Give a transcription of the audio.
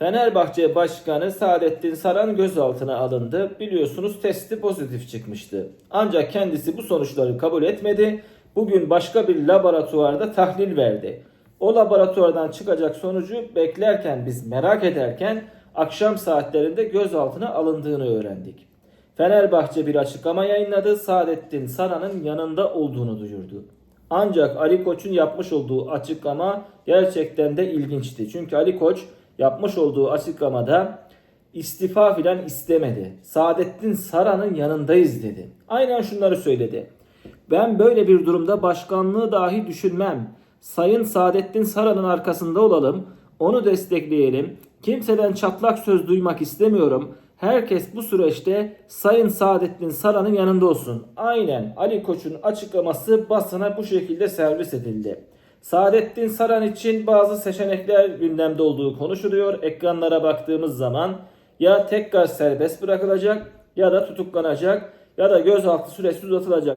Fenerbahçe Başkanı Saadettin Saran gözaltına alındı. Biliyorsunuz testi pozitif çıkmıştı. Ancak kendisi bu sonuçları kabul etmedi. Bugün başka bir laboratuvarda tahlil verdi. O laboratuvardan çıkacak sonucu beklerken biz merak ederken akşam saatlerinde gözaltına alındığını öğrendik. Fenerbahçe bir açıklama yayınladı. Saadettin Saran'ın yanında olduğunu duyurdu. Ancak Ali Koç'un yapmış olduğu açıklama gerçekten de ilginçti. Çünkü Ali Koç yapmış olduğu açıklamada istifa filan istemedi. Saadettin Saran'ın yanındayız dedi. Aynen şunları söyledi. Ben böyle bir durumda başkanlığı dahi düşünmem. Sayın Saadettin Saran'ın arkasında olalım. Onu destekleyelim. Kimseden çatlak söz duymak istemiyorum. Herkes bu süreçte Sayın Saadettin Saran'ın yanında olsun. Aynen Ali Koç'un açıklaması basına bu şekilde servis edildi. Saadettin Saran için bazı seçenekler gündemde olduğu konuşuluyor. Ekranlara baktığımız zaman ya tekrar serbest bırakılacak ya da tutuklanacak ya da gözaltı süresi uzatılacak.